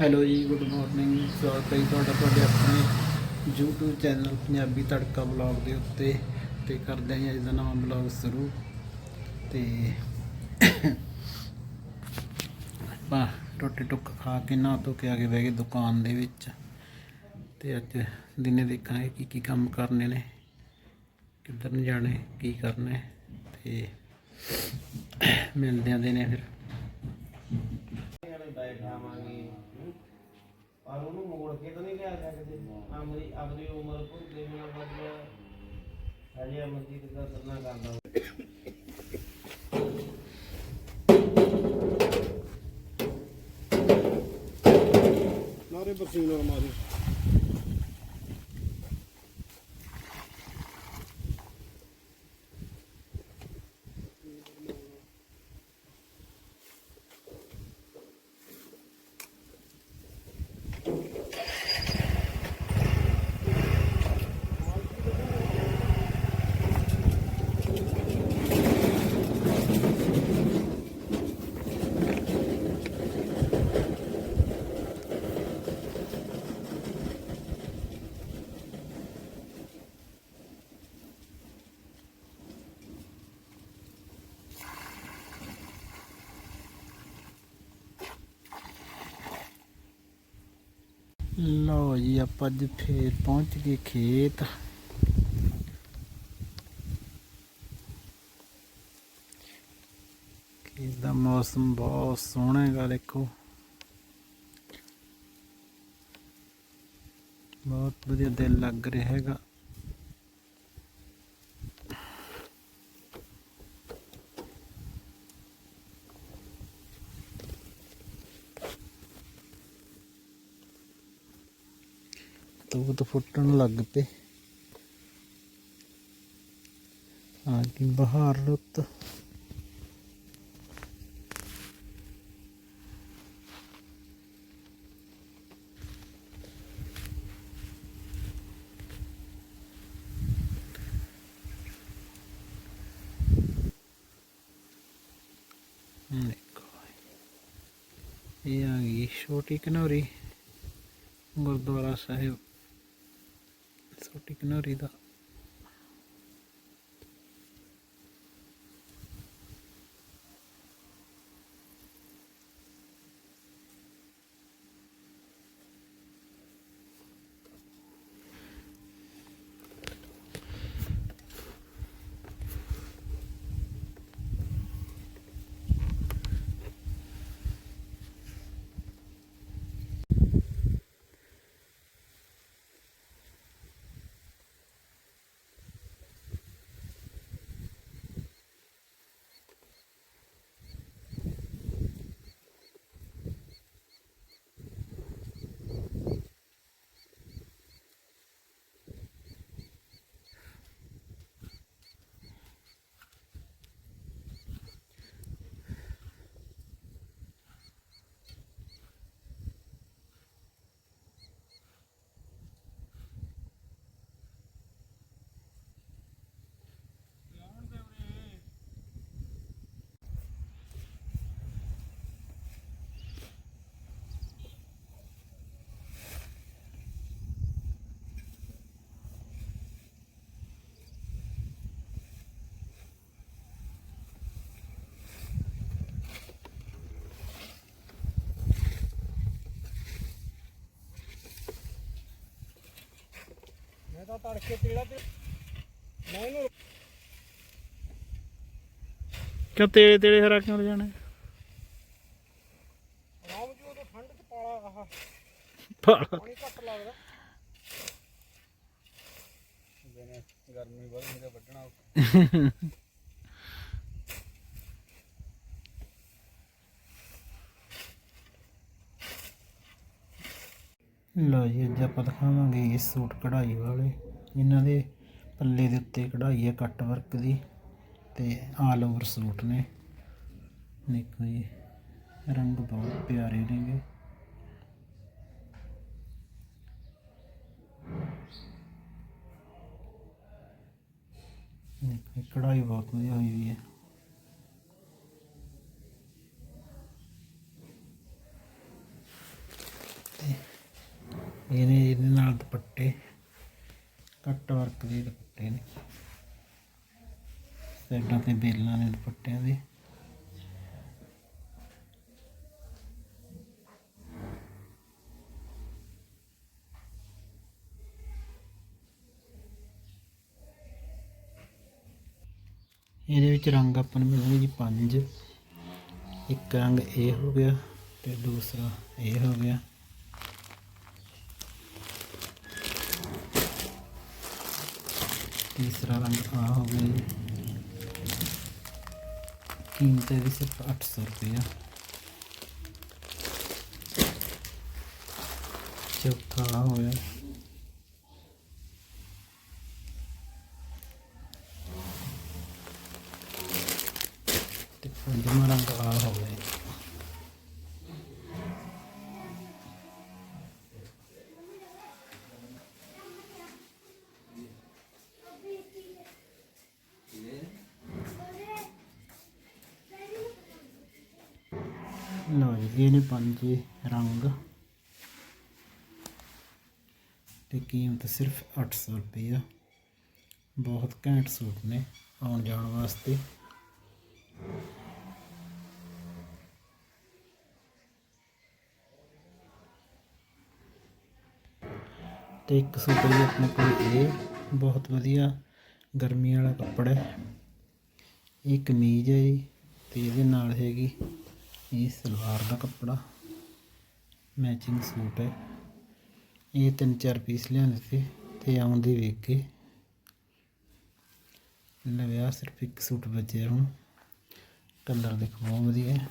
Hello ਜੀ good morning ਸਵਾਗਤ ਹੈ ਜੀ ਤੁਹਾਡਾ, ਤੁਹਾਡੇ ਆਪਣੇ YouTube ਚੈਨਲ ਪੰਜਾਬੀ ਤੜਕਾ ਬਲੌਗ ਦੇ ਉੱਤੇ ਤੇ ਕਰਦੇ ਹਾਂ ਜੀ ਅੱਜ ਦਾ ਨਵਾਂ ਬਲੌਗ ਸ਼ੁਰੂ ਤੇ ਆਪਾਂ ਰੋਟੀ ਟੁੱਕ ਖਾ ਕੇ, ਨਹਾ ਧੋ ਕੇ ਆ ਕੇ ਬਹਿ ਗਏ ਦੁਕਾਨ ਦੇ ਵਿੱਚ ਤੇ ਅੱਜ ਦਿਨੇ ਦੇਖਾਂਗੇ ਕੀ ਕੀ ਕੰਮ ਕਰਨੇ ਨੇ, ਕਿੱਧਰ ਨੂੰ ਜਾਣੇ, ਕੀ ਕਰਨਾ ਹੈ ਤੇ ਮਿਲਦੇ ਆਂ ਦਿਨੇ ਫਿਰ। ਕੇ ਆਪਣੀ ਉਮਰ ਭੁੱਲ ਕੇ ਬਦਲਿਆ ਹਜੇ ਅਮਰਜੀਤ ਦਾ ਸਰਨਾ ਕਰਦਾ ਨਾਰੇ ਬਰਸੀਨ ਮਾਰੀ। ਲਓ ਜੀ, ਆਪਾਂ ਅੱਜ ਫੇਰ ਪਹੁੰਚ ਗਏ ਖੇਤ। ਖੇਤ ਦਾ ਮੌਸਮ ਬਹੁਤ ਸੋਹਣਾ ਹੈਗਾ, ਦੇਖੋ। ਬਹੁਤ ਵਧੀਆ ਦਿਲ ਲੱਗ ਰਿਹਾ ਹੈਗਾ। ਤੂਤ ਫੁੱਟਣ ਲੱਗ ਪਏ। ਆ ਗਈ ਬਹਾਰ ਰੁੱਤ ਦੇਖੋ ਇਹ ਆ ਗਈ ਛੋਟੀ ਕਨੌਰੀ, ਗੁਰਦੁਆਰਾ ਸਾਹਿਬ। ਛੋਟੀ ਕਨੌਰੀ ਦਾ ਤਾਂ ਤੜਕੇ ਤੇੜਾ ਤੇ ਮੈਂ ਇਹਨੂੰ ਕਿਉਂ ਤੇਰੇ ਤੇਰੇ ਹਰਾ ਕਿਉਂ ਜਾਣਾ? ਰਾਮ ਜੀ ਉਹ ਠੰਡ ਚ ਪਾਲਾ ਆਹ। ਪਾਲਾ। ਪਾਣੀ ਘੱਟ ਲੱਗਦਾ। ਗਰਮੀ ਬਹੁਤ ਮੇਰੇ ਵੱਢਣਾ ਲਓ ਜੀ ਅੱਜ ਆਪਾਂ ਦਿਖਾਵਾਂਗੇ ਇਹ ਸੂਟ ਕਢਾਈ ਵਾਲੇ। ਇਹਨਾਂ ਦੇ ਪੱਲੇ ਦੇ ਉੱਤੇ ਕਢਾਈ ਹੈ ਕੱਟ ਵਰਕ ਦੀ ਤੇ ਆਲ ਓਵਰ ਸੂਟ ਨੇ। ਦੇਖੋ ਜੀ ਰੰਗ ਬਹੁਤ ਪਿਆਰੇ ਨੇਗੇ। ਦੇਖੋ, ਕਢਾਈ ਬਹੁਤ ਵਧੀਆ ਹੋਈ ਹੋਈ ਹੈ। ਇਹਨੇ ਇਹਦੇ ਨਾਲ ਦੁਪੱਟੇ ਕੱਟ ਵਰਕ ਦੇ ਦੁਪੱਟੇ ਨੇ। ਸਾਈਡਾਂ ਤੇ ਬੇਲਾਂ ਨੇ ਦੁਪੱਟਿਆਂ ਦੇ। ਇਹਦੇ ਵਿੱਚ ਰੰਗ ਆਪਾਂ ਨੂੰ ਮਿਲਣਗੇ ਜੀ ਪੰਜ। ਇੱਕ ਰੰਗ ਇਹ ਹੋ ਗਿਆ ਤੇ ਦੂਸਰਾ ਇਹ ਹੋ ਗਿਆ। ਤੀਸਰਾ ਰੰਗ ਆ ਹੋ ਗਿਆ ਜੀ ਕੀਮਤ ਇਹਦੀ ਸਿਰਫ 800 ਰੁਪਇਆ ਚੌਥਾ ਆਹ ਹੋ ਗਿਆ ਤੇ ਪੰਜਵਾਂ ਰੰਗ ਲਓ ਜੀ ਨੇ ਪੰਜ ਰੰਗ। ਤੇ ਕੀਮਤ ਸਿਰਫ 800 ਰੁਪਈਆ ਬਹੁਤ ਘੈਂਟ ਸੂਟ ਨੇ ਆਉਣ ਜਾਣ ਵਾਸਤੇ। ਤੇ ਇੱਕ ਸੂਟ ਵੀ ਆਪਣੇ ਕੋਲ ਇਹ। ਬਹੁਤ ਵਧੀਆ ਗਰਮੀ ਵਾਲਾ ਕੱਪੜਾ ਹੈ। ਇਹ ਕਮੀਜ਼ ਹੈ ਜੀ, ਤੇ ਇਹਦੇ ਨਾਲ ਹੈਗੀ ਇਹ ਸਲਵਾਰ ਦਾ ਕੱਪੜਾ? ਮੈਚਿੰਗ ਸੂਟ ਹੈ। ਇਹ ਤਿੰਨ ਚਾਰ ਪੀਸ ਲਿਆਂਦੇ ਸੀ ਤੇ ਆਉਂਦੇ ਵੇਖ ਕੇ। ਲਵਿਆ ਸਿਰਫ ਇੱਕ ਸੂਟ ਬਚਿਆ ਹੁਣ। ਕਲਰ ਦੇਖੋ, ਬਹੁਤ ਵਧੀਆ ਹੈ।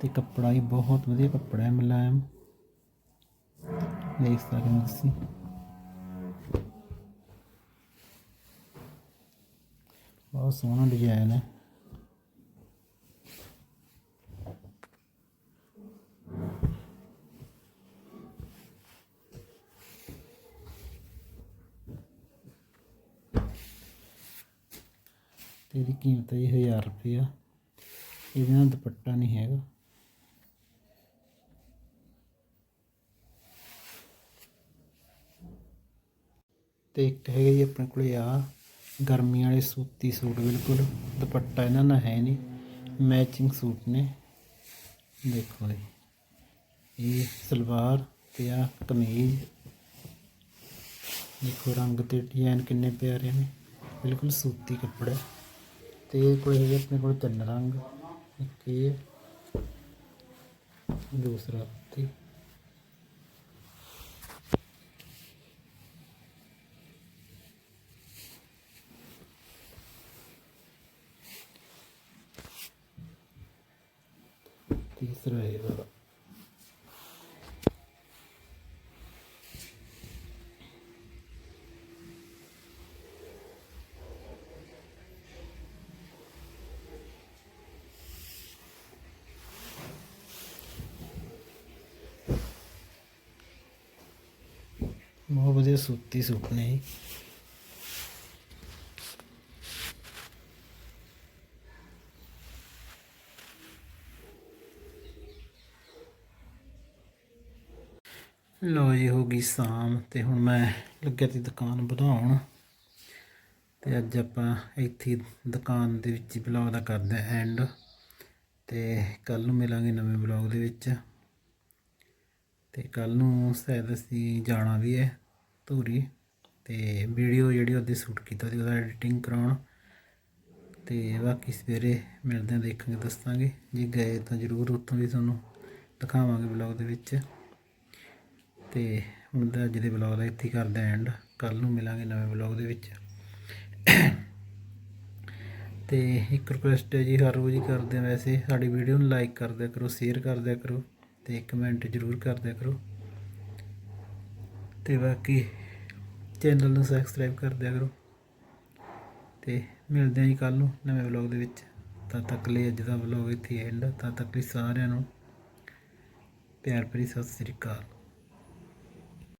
ਤੇ ਕੱਪੜਾ ਵੀ ਬਹੁਤ ਵਧੀਆ ਕੱਪੜਾ ਹੈ, ਮੁਲਾਇਮ। ਦੇਖ ਸਕਦੇ ਹੋ ਤੁਸੀਂ। ਬਹੁਤ ਸੋਹਣਾ ਡਿਜ਼ਾਈਨ ਹੈ। ਤੇ ਇਹਦੀ ਕੀਮਤ ਹੈ ਜੀ 1000 ਰੁਪਇਆ। ਇਹਦੇ ਨਾਲ ਦੁਪੱਟਾ ਨਹੀਂ ਹੈਗਾ। ਤੇ ਇੱਕ ਹੈਗਾ ਜੀ ਆਪਣੇ ਕੋਲੇ ਆ, ਗਰਮੀ ਵਾਲੇ ਸੂਤੀ ਸੂਟ ਬਿਲਕੁਲ। ਦੁਪੱਟਾ ਇਹਨਾਂ ਨਾਲ ਹੈ ਨਹੀਂ। ਮੈਚਿੰਗ ਸੂਟ ਨੇ। ਦੇਖੋ ਜੀ। ਇਹ ਸਲਵਾਰ ਤੇ ਆ ਕਮੀਜ਼। ਦੇਖੋ ਰੰਗ ਤੇ ਡਿਜ਼ਾਈਨ ਕਿੰਨੇ ਪਿਆਰੇ ਨੇ। ਬਿਲਕੁਲ ਸੂਤੀ ਕੱਪੜਾ। ਤੇ ਇਹ ਕੋਲ ਹੈਗੇ ਆਪਣੇ ਕੋਲ ਤਿੰਨ ਰੰਗ ਇੱਕ ਇਹ ਦੂਸਰਾ ਤੇ ਤੀਸਰਾ ਇਹ ਵਾਲਾ ਬਹੁਤ ਵਧੀਆ ਸੂਤੀ ਸੂਟ ਨੇ ਇਹ। ਲੋ ਜੀ, ਹੋ ਗਈ ਸ਼ਾਮ ਤੇ ਹੁਣ ਮੈਂ ਲੱਗਿਆ ਤੀ ਦੁਕਾਨ ਵਧਾਉਣ। ਤੇ ਅੱਜ ਆਪਾਂ ਇੱਥੇ ਦੁਕਾਨ ਦੇ ਵਿੱਚ ਹੀ ਬਲੌਗ ਦਾ ਕਰਦੇ ਹਾਂ ਐਂਡ ਤੇ ਕੱਲ ਨੂੰ ਮਿਲਾਂਗੇ ਨਵੇਂ ਬਲੌਗ ਦੇ ਵਿੱਚ। ਤੇ ਕੱਲ ਨੂੰ ਸ਼ਾਇਦ ਅਸੀਂ ਜਾਣਾ ਵੀ ਹੈ। ਧੂਰੀ ਅਤੇ ਵੀਡੀਓ ਜਿਹੜੀ ਉਹਦੀ ਸ਼ੂਟ ਕੀਤਾ ਸੀ ਉਹਦਾ ਐਡੀਟਿੰਗ ਕਰਾਉਣ। ਅਤੇ ਬਾਕੀ ਸਵੇਰੇ ਮਿਲਦੇ ਹਾਂ, ਦੇਖਾਂਗੇ, ਦੱਸਾਂਗੇ। ਜੇ ਗਏ ਤਾਂ ਜ਼ਰੂਰ ਉੱਥੋਂ ਵੀ ਤੁਹਾਨੂੰ ਦਿਖਾਵਾਂਗੇ ਬਲੌਗ ਦੇ ਵਿੱਚ। ਤੇ ਹੁਣ ਦਾ ਅੱਜ ਦੇ ਬਲੌਗ ਦਾ ਇੱਥੇ ਹੀ ਕਰਦੇ ਐਂਡ ਕੱਲ ਨੂੰ ਮਿਲਾਂਗੇ ਨਵੇਂ ਬਲੌਗ ਦੇ ਵਿੱਚ। ਤੇ ਇੱਕ ਰਿਕੁਐਸਟ ਹੈ ਜੀ, ਹਰ ਰੋਜ਼ ਹੀ ਕਰਦੇ ਆ ਵੈਸੇ। ਸਾਡੀ ਵੀਡੀਓ ਨੂੰ ਲਾਈਕ ਕਰ ਦਿਆ ਕਰੋ ਸ਼ੇਅਰ ਕਰ ਦਿਆ ਕਰੋ ਤੇ ਕਮੈਂਟ ਜ਼ਰੂਰ ਕਰ ਦਿਆ ਕਰੋ। ਤੇ ਬਾਕੀ ਚੈਨਲ ਨੂੰ ਸਬਸਕ੍ਰਾਈਬ ਕਰ ਦਿਆ ਕਰੋ। ਤੇ ਮਿਲਦੇ ਹਾਂ ਜੀ ਕੱਲ ਨੂੰ ਨਵੇਂ ਵਲੌਗ ਦੇ ਵਿੱਚ। ਤਦ ਤੱਕ ਲਈ ਅੱਜ ਦਾ ਵਲੌਗ ਇੱਥੇ ਐਂਡ ਤਦ ਤੱਕ ਲਈ ਸਾਰਿਆਂ ਨੂੰ ਪਿਆਰ ਭਰੀ ਸਤਿ ਸ੍ਰੀ ਅਕਾਲ।